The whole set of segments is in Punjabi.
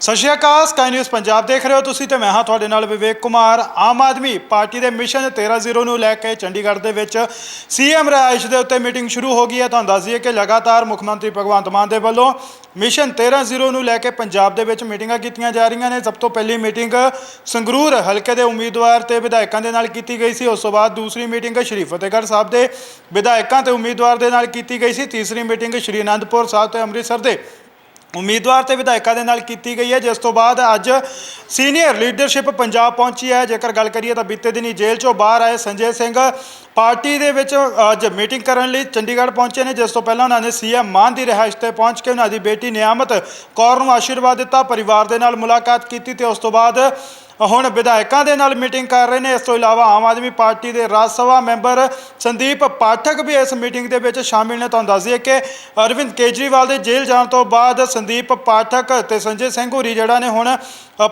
ਸਤਿ ਸ਼੍ਰੀ ਅਕਾਲ ਸਕਾਈ ਨਿਊਜ਼ ਪੰਜਾਬ ਦੇਖ ਰਹੇ ਹੋ ਤੁਸੀਂ ਤੇ ਮੈਂ ਹਾਂ ਤੁਹਾਡੇ ਨਾਲ ਵਿਵੇਕ ਕੁਮਾਰ। ਆਮ ਆਦਮੀ ਪਾਰਟੀ ਦੇ ਮਿਸ਼ਨ 13-0 ਨੂੰ ਲੈ ਕੇ ਚੰਡੀਗੜ੍ਹ ਦੇ ਵਿੱਚ ਸੀਐਮ ਰਿਹਾਇਸ਼ ਦੇ ਉੱਤੇ ਮੀਟਿੰਗ ਸ਼ੁਰੂ ਹੋ ਗਈ ਹੈ। ਤੁਹਾਨੂੰ ਦੱਸ ਦਈਏ ਕਿ ਲਗਾਤਾਰ ਮੁੱਖ ਮੰਤਰੀ ਭਗਵੰਤ ਮਾਨ ਦੇ ਵੱਲੋਂ ਮਿਸ਼ਨ 13-0 ਨੂੰ ਲੈ ਕੇ ਪੰਜਾਬ ਦੇ ਵਿੱਚ ਮੀਟਿੰਗਾਂ ਕੀਤੀਆਂ ਜਾ ਰਹੀਆਂ ਨੇ। ਸਭ ਤੋਂ ਪਹਿਲੀ ਮੀਟਿੰਗ ਸੰਗਰੂਰ ਹਲਕੇ ਦੇ ਉਮੀਦਵਾਰ ਤੇ ਵਿਧਾਇਕਾਂ ਦੇ ਨਾਲ ਕੀਤੀ ਗਈ ਸੀ। ਉਸ ਤੋਂ ਬਾਅਦ ਦੂਸਰੀ ਮੀਟਿੰਗ ਸ਼੍ਰੀ ਫਤਿਹਗੜ੍ਹ ਸਾਹਿਬ ਦੇ ਵਿਧਾਇਕਾਂ ਤੇ ਉਮੀਦਵਾਰ ਦੇ ਨਾਲ ਕੀਤੀ ਗਈ ਸੀ। ਤੀਸਰੀ ਮੀਟਿੰਗ ਸ਼੍ਰੀ ਅਨੰਦਪੁਰ ਸਾਹਿਬ ਤੇ ਅੰਮ੍ਰਿਤਸਰ ਦੇ ਉਮੀਦਵਾਰ ਤੇ ਵਿਧਾਇਕਾਂ ਦੇ ਨਾਲ ਕੀਤੀ ਗਈ ਹੈ, ਜਿਸ ਤੋਂ ਬਾਅਦ ਅੱਜ ਸੀਨੀਅਰ ਲੀਡਰਸ਼ਿਪ ਪੰਜਾਬ ਪਹੁੰਚੀ ਹੈ। ਜੇਕਰ ਗੱਲ ਕਰੀਏ ਤਾਂ ਬੀਤੇ ਦਿਨੀ ਜੇਲ੍ਹ ਚੋਂ ਬਾਹਰ ਆਏ ਸੰਜੇ ਸਿੰਘ ਪਾਰਟੀ ਦੇ ਵਿੱਚ ਅੱਜ ਮੀਟਿੰਗ ਕਰਨ ਲਈ ਚੰਡੀਗੜ੍ਹ ਪਹੁੰਚੇ ਨੇ, ਜਿਸ ਤੋਂ ਪਹਿਲਾਂ ਉਹਨਾਂ ਨੇ ਸੀਐਮ ਮਾਨ ਦੀ ਰਿਹਾਇਸ਼ ਤੇ ਪਹੁੰਚ ਕੇ ਉਹਨਾਂ ਦੀ ਬੇਟੀ ਨਿਆਮਤ ਕੌਰ ਨੂੰ ਆਸ਼ੀਰਵਾਦ ਦਿੱਤਾ, ਪਰਿਵਾਰ ਦੇ ਨਾਲ ਮੁਲਾਕਾਤ ਕੀਤੀ ਤੇ ਉਸ ਤੋਂ ਬਾਅਦ ਹੁਣ ਵਿਧਾਇਕਾਂ ਦੇ ਨਾਲ ਮੀਟਿੰਗ ਕਰ ਰਹੇ ਨੇ। ਇਸ ਤੋਂ ਇਲਾਵਾ ਆਮ ਆਦਮੀ ਪਾਰਟੀ ਦੇ ਰਾਜ ਸਭਾ ਮੈਂਬਰ ਸੰਦੀਪ ਪਾਠਕ ਵੀ ਇਸ ਮੀਟਿੰਗ ਦੇ ਵਿੱਚ ਸ਼ਾਮਿਲ ਨੇ। ਤੁਹਾਨੂੰ ਦੱਸ ਦਈਏ ਕਿ ਅਰਵਿੰਦ ਕੇਜਰੀਵਾਲ ਦੇ ਜੇਲ੍ਹ ਜਾਣ ਤੋਂ ਬਾਅਦ ਸੰਦੀਪ ਪਾਠਕ ਤੇ ਸੰਜੇ ਸਿੰਘ ਹੁਰੀ ਜਿਹੜਾ ਨੇ ਹੁਣ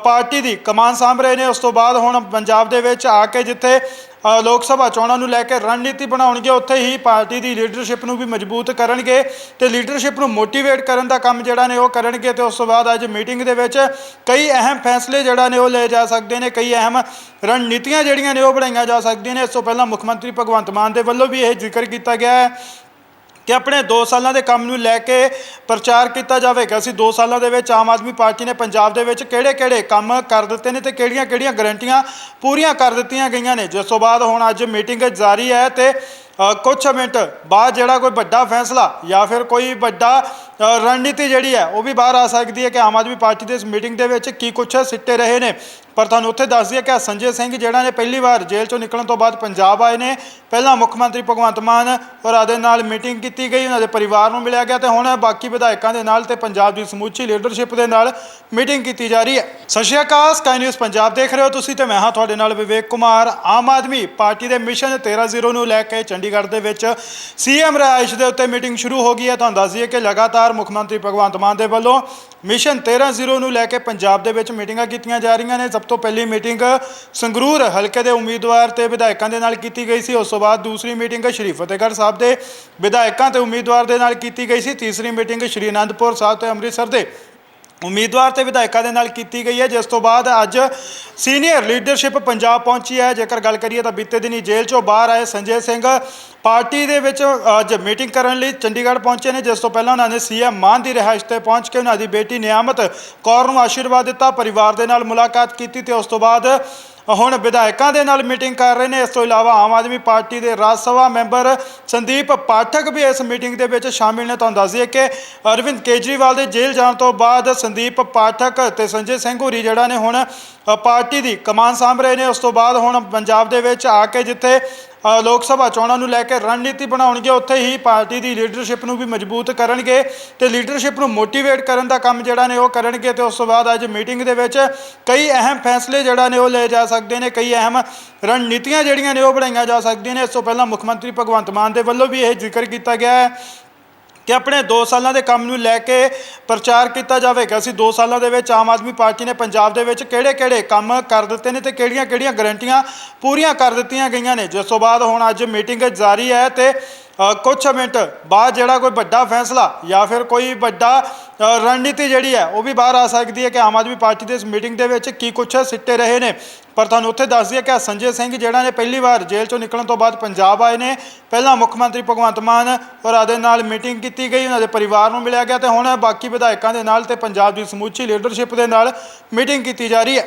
ਪਾਰਟੀ ਦੀ ਕਮਾਨ ਸਾਂਭ ਰਹੇ ਨੇ। ਉਸ ਤੋਂ ਬਾਅਦ ਹੁਣ ਪੰਜਾਬ ਦੇ ਵਿੱਚ ਆ ਕੇ ਜਿੱਥੇ ਲੋਕ ਸਭਾ ਚੋਣਾਂ ਨੂੰ ਲੈ ਕੇ ਰਣਨੀਤੀ ਬਣਾਉਣਗੇ, ਉੱਥੇ ਹੀ ਪਾਰਟੀ ਦੀ ਲੀਡਰਸ਼ਿਪ ਨੂੰ ਵੀ ਮਜ਼ਬੂਤ ਕਰਨਗੇ ਤੇ ਲੀਡਰਸ਼ਿਪ ਨੂੰ ਮੋਟੀਵੇਟ ਕਰਨ ਦਾ ਕੰਮ ਜਿਹੜਾ ਨੇ ਉਹ ਕਰਨਗੇ ਤੇ ਉਸ ਤੋਂ ਬਾਅਦ ਅੱਜ ਮੀਟਿੰਗ ਦੇ ਵਿੱਚ ਕਈ ਅਹਿਮ ਫੈਸਲੇ ਜਿਹੜਾ ਨੇ ਉਹ ਲਏ ਜਾ ਸਕਦੇ ਨੇ, ਕਈ ਅਹਿਮ ਰਣਨੀਤੀਆਂ ਜਿਹੜੀਆਂ ਨੇ ਉਹ ਬਣਾਈਆਂ ਜਾ ਸਕਦੀਆਂ ਨੇ। ਇਸ ਤੋਂ ਪਹਿਲਾਂ ਮੁੱਖ ਮੰਤਰੀ ਭਗਵੰਤ ਮਾਨ ਦੇ ਵੱਲੋਂ ਵੀ ਇਹ ਜ਼ਿਕਰ ਕੀਤਾ ਗਿਆ ਹੈ ਕਿ ਆਪਣੇ 2 ਸਾਲਾਂ ਦੇ ਕੰਮ ਨੂੰ ਲੈ ਕੇ ਪ੍ਰਚਾਰ ਕੀਤਾ ਜਾਵੇਗਾ। ਅਸੀਂ 2 ਸਾਲਾਂ ਦੇ ਵਿੱਚ ਆਮ ਆਦਮੀ ਪਾਰਟੀ ਨੇ ਪੰਜਾਬ ਦੇ ਵਿੱਚ ਕਿਹੜੇ-ਕਿਹੜੇ ਕੰਮ ਕਰ ਦਿੱਤੇ ਨੇ ਤੇ ਕਿਹੜੀਆਂ-ਕਿਹੜੀਆਂ ਗਰੰਟੀਆਂ ਪੂਰੀਆਂ ਕਰ ਦਿੱਤੀਆਂ ਗਈਆਂ ਨੇ। ਜਿਸ ਤੋਂ ਬਾਅਦ ਹੁਣ ਅੱਜ ਮੀਟਿੰਗ ਜਾਰੀ ਹੈ ਤੇ ਅ, ਕੁਛ ਮਿੰਟ ਬਾਅਦ ਜਿਹੜਾ ਕੋਈ ਵੱਡਾ ਫੈਸਲਾ ਜਾਂ ਫਿਰ ਕੋਈ ਵੱਡਾ ਰਣਨੀਤੀ ਜਿਹੜੀ ਹੈ, ਉਹ ਵੀ ਬਾਹਰ ਆ ਸਕਦੀ ਹੈ ਕਿ ਆਮ ਆਦਮੀ ਪਾਰਟੀ ਦੇ ਇਸ ਮੀਟਿੰਗ ਦੇ ਵਿੱਚ ਕੀ ਕੁਛ ਸਿੱਟੇ ਰਹੇ ਨੇ। ਪਰ ਤੁਹਾਨੂੰ ਉੱਥੇ ਦੱਸ ਦਈਏ ਕਿ ਸੰਜੇ ਸਿੰਘ ਜਿਹੜਾ ਨੇ ਪਹਿਲੀ ਵਾਰ ਜੇਲ੍ਹ ਚੋਂ ਨਿਕਲਣ ਤੋਂ ਬਾਅਦ ਪੰਜਾਬ ਆਏ ਨੇ। ਪਹਿਲਾਂ ਮੁੱਖ ਮੰਤਰੀ ਭਗਵੰਤ ਮਾਨ ਔਰ ਦੇ ਨਾਲ ਮੀਟਿੰਗ ਕੀਤੀ ਗਈ, ਉਹਨਾਂ ਦੇ ਪਰਿਵਾਰ ਨੂੰ ਮਿਲਿਆ ਗਿਆ ਤੇ ਹੁਣ ਬਾਕੀ ਵਿਧਾਇਕਾਂ ਦੇ ਨਾਲ ਤੇ ਪੰਜਾਬ ਦੀ ਸਮੁੱਚੀ ਲੀਡਰਸ਼ਿਪ ਦੇ ਨਾਲ ਮੀਟਿੰਗ ਕੀਤੀ ਜਾ ਰਹੀ ਹੈ। ਸਤਿ ਸ਼੍ਰੀ ਅਕਾਲ ਸਕਾਈ ਨਿਊਜ਼ ਪੰਜਾਬ ਦੇਖ ਰਹੇ ਹੋ ਤੁਸੀਂ ਤੇ ਮੈਂ ਹਾਂ ਤੁਹਾਡੇ ਨਾਲ ਵਿਵੇਕ ਕੁਮਾਰ। ਆਮ ਆਦਮੀ ਪਾਰਟੀ ਦੇ ਮਿਸ਼ਨ 13-0 ਨੂੰ ਲੈ ਕੇ ਚੰਡੀਗੜ੍ਹ ਦੇ ਵਿੱਚ ਸੀਐਮ ਰਿਹਾਇਸ਼ ਦੇ ਉੱਤੇ ਮੀਟਿੰਗ ਸ਼ੁਰੂ ਹੋ ਗਈ ਹੈ। ਤੁਹਾਨੂੰ ਦੱਸ ਦਈਏ ਕਿ ਲਗਾਤਾਰ ਮੁੱਖ ਮੰਤਰੀ ਭਗਵੰਤ ਮਾਨ ਦੇ ਵੱਲੋਂ ਮਿਸ਼ਨ 13-0 ਨੂੰ ਲੈ ਕੇ ਪੰਜਾਬ ਦੇ ਵਿੱਚ ਮੀਟਿੰਗਾਂ ਕੀਤੀਆਂ ਜਾ ਰਹੀਆਂ ਨੇ। ਸਭ ਤੋਂ ਪਹਿਲੀ ਮੀਟਿੰਗ ਸੰਗਰੂਰ ਹਲਕੇ ਦੇ ਉਮੀਦਵਾਰ ਤੇ ਵਿਧਾਇਕਾਂ ਦੇ ਨਾਲ ਕੀਤੀ ਗਈ ਸੀ। ਉਸ ਤੋਂ ਬਾਅਦ ਦੂਸਰੀ ਮੀਟਿੰਗ ਸ਼੍ਰੀ ਫਤਿਹਗੜ੍ਹ ਸਾਹਿਬ ਦੇ ਵਿਧਾਇਕਾਂ ਤੇ ਉਮੀਦਵਾਰ ਦੇ ਨਾਲ ਕੀਤੀ ਗਈ ਸੀ। ਤੀਸਰੀ ਮੀਟਿੰਗ ਸ਼੍ਰੀ ਅਨੰਦਪੁਰ ਸਾਹਿਬ ਤੇ ਅੰਮ੍ਰਿਤਸਰ ਦੇ ਉਮੀਦਵਾਰ ਤੇ ਵਿਧਾਇਕਾਂ ਦੇ ਨਾਲ ਕੀਤੀ ਗਈ ਹੈ, ਜਿਸ ਤੋਂ ਬਾਅਦ ਅੱਜ ਸੀਨੀਅਰ ਲੀਡਰਸ਼ਿਪ ਪੰਜਾਬ ਪਹੁੰਚੀ ਹੈ। ਜੇਕਰ ਗੱਲ ਕਰੀਏ ਤਾਂ ਬੀਤੇ ਦਿਨੀ ਜੇਲ੍ਹ ਚੋਂ ਬਾਹਰ ਆਏ ਸੰਜੇ ਸਿੰਘ ਪਾਰਟੀ ਦੇ ਵਿੱਚ ਅੱਜ ਮੀਟਿੰਗ ਕਰਨ ਲਈ ਚੰਡੀਗੜ੍ਹ ਪਹੁੰਚੇ ਨੇ, ਜਿਸ ਤੋਂ ਪਹਿਲਾਂ ਉਹਨਾਂ ਨੇ ਸੀਐਮ ਮਾਨ ਦੀ ਰਿਹਾਇਸ਼ ਤੇ ਪਹੁੰਚ ਕੇ ਉਹਨਾਂ ਦੀ ਬੇਟੀ ਨਿਆਮਤ ਕੌਰ ਨੂੰ ਆਸ਼ੀਰਵਾਦ ਦਿੱਤਾ, ਪਰਿਵਾਰ ਦੇ ਨਾਲ ਮੁਲਾਕਾਤ ਕੀਤੀ ਤੇ ਉਸ ਤੋਂ ਬਾਅਦ ਹੁਣ ਵਿਧਾਇਕਾਂ ਦੇ ਨਾਲ ਮੀਟਿੰਗ ਕਰ ਰਹੇ ਨੇ। ਇਸ ਤੋਂ ਇਲਾਵਾ ਆਮ ਆਦਮੀ ਪਾਰਟੀ ਦੇ ਰਾਜ ਸਭਾ ਮੈਂਬਰ ਸੰਦੀਪ ਪਾਠਕ ਵੀ ਇਸ ਮੀਟਿੰਗ ਦੇ ਵਿੱਚ ਸ਼ਾਮਿਲ ਨੇ। ਤੁਹਾਨੂੰ ਦੱਸ ਦਈਏ ਕਿ ਅਰਵਿੰਦ ਕੇਜਰੀਵਾਲ ਦੇ ਜੇਲ੍ਹ ਜਾਣ ਤੋਂ ਬਾਅਦ ਸੰਦੀਪ ਪਾਠਕ ਤੇ ਸੰਜੇ ਸਿੰਘ ਹੁਰੀ ਜਿਹੜਾ ਨੇ ਹੁਣ ਪਾਰਟੀ ਦੀ ਕਮਾਨ ਸਾਂਭ ਰਹੇ ਨੇ। ਉਸ ਤੋਂ ਬਾਅਦ ਹੁਣ ਪੰਜਾਬ ਦੇ ਵਿੱਚ ਆ ਕੇ ਜਿੱਥੇ ਲੋਕ ਸਭਾ ਚੋਣਾਂ ਨੂੰ ਲੈ ਕੇ ਰਣਨੀਤੀ ਬਣਾਉਣਗੇ, ਉੱਥੇ ਹੀ ਪਾਰਟੀ ਦੀ ਲੀਡਰਸ਼ਿਪ ਨੂੰ ਵੀ ਮਜ਼ਬੂਤ ਕਰਨਗੇ ਤੇ ਲੀਡਰਸ਼ਿਪ ਨੂੰ ਮੋਟੀਵੇਟ ਕਰਨ ਦਾ ਕੰਮ ਜਿਹੜਾ ਨੇ ਉਹ ਕਰਨਗੇ ਤੇ ਉਸ ਤੋਂ ਬਾਅਦ ਅੱਜ ਮੀਟਿੰਗ ਦੇ ਵਿੱਚ ਕਈ ਅਹਿਮ ਫੈਸਲੇ ਜਿਹੜਾ ਨੇ ਉਹ ਲਏ ਜਾ ਸਕਦੇ ਨੇ, ਕਈ ਅਹਿਮ ਰਣਨੀਤੀਆਂ ਜਿਹੜੀਆਂ ਨੇ ਉਹ ਬਣਾਈਆਂ ਜਾ ਸਕਦੀਆਂ ਨੇ। ਇਸ ਤੋਂ ਪਹਿਲਾਂ ਮੁੱਖ ਮੰਤਰੀ ਭਗਵੰਤ ਮਾਨ ਦੇ ਵੱਲੋਂ ਵੀ ਇਹ ਜ਼ਿਕਰ ਕੀਤਾ ਗਿਆ ਹੈ। ਕਿ ਆਪਣੇ 2 ਸਾਲਾਂ ਦੇ ਕੰਮ ਨੂੰ ਲੈ ਕੇ ਪ੍ਰਚਾਰ ਕੀਤਾ ਜਾਵੇਗਾ ਅਸੀਂ 2 ਸਾਲਾਂ ਦੇ ਵਿੱਚ ਆਮ ਆਦਮੀ ਪਾਰਟੀ ਨੇ ਪੰਜਾਬ ਦੇ ਵਿੱਚ ਕਿਹੜੇ-ਕਿਹੜੇ ਕੰਮ ਕਰ ਦਿੱਤੇ ਨੇ ਤੇ ਕਿਹੜੀਆਂ-ਕਿਹੜੀਆਂ ਗਰੰਟੀਆਂ ਪੂਰੀਆਂ ਕਰ ਦਿੱਤੀਆਂ ਗਈਆਂ ਨੇ। ਜਿਸ ਤੋਂ ਬਾਅਦ ਹੁਣ ਅੱਜ ਮੀਟਿੰਗ ਜਾਰੀ ਹੈ ਤੇ ਅ, ਕੁਛ ਮਿੰਟ ਬਾਅਦ ਜਿਹੜਾ ਕੋਈ ਵੱਡਾ ਫੈਸਲਾ ਜਾਂ ਫਿਰ ਕੋਈ ਵੱਡਾ ਰਣਨੀਤੀ ਜਿਹੜੀ ਹੈ ਉਹ ਵੀ ਬਾਹਰ ਆ ਸਕਦੀ ਹੈ ਕਿ ਆਮ ਆਦਮੀ ਪਾਰਟੀ ਦੇ ਇਸ ਮੀਟਿੰਗ ਦੇ ਵਿੱਚ ਕੀ ਕੁਛ ਸਿੱਟੇ ਰਹੇ ਨੇ। ਪਰ ਤੁਹਾਨੂੰ ਉੱਥੇ ਦੱਸ ਦਈਏ ਕਿ ਸੰਜੇ ਸਿੰਘ ਜਿਹੜਾ ਨੇ ਪਹਿਲੀ ਵਾਰ ਜੇਲ੍ਹ ਚੋਂ ਨਿਕਲਣ ਤੋਂ ਬਾਅਦ ਪੰਜਾਬ ਆਏ ਨੇ। ਪਹਿਲਾਂ ਮੁੱਖ ਮੰਤਰੀ ਭਗਵੰਤ ਮਾਨ ਔਰ ਦੇ ਨਾਲ ਮੀਟਿੰਗ ਕੀਤੀ ਗਈ ਉਹਨਾਂ ਦੇ ਪਰਿਵਾਰ ਨੂੰ ਮਿਲਿਆ ਗਿਆ ਤੇ ਹੁਣ ਬਾਕੀ ਵਿਧਾਇਕਾਂ ਦੇ ਨਾਲ ਤੇ ਪੰਜਾਬ ਦੀ ਸਮੁੱਚੀ ਲੀਡਰਸ਼ਿਪ ਦੇ ਨਾਲ ਮੀਟਿੰਗ ਕੀਤੀ ਜਾ ਰਹੀ ਹੈ।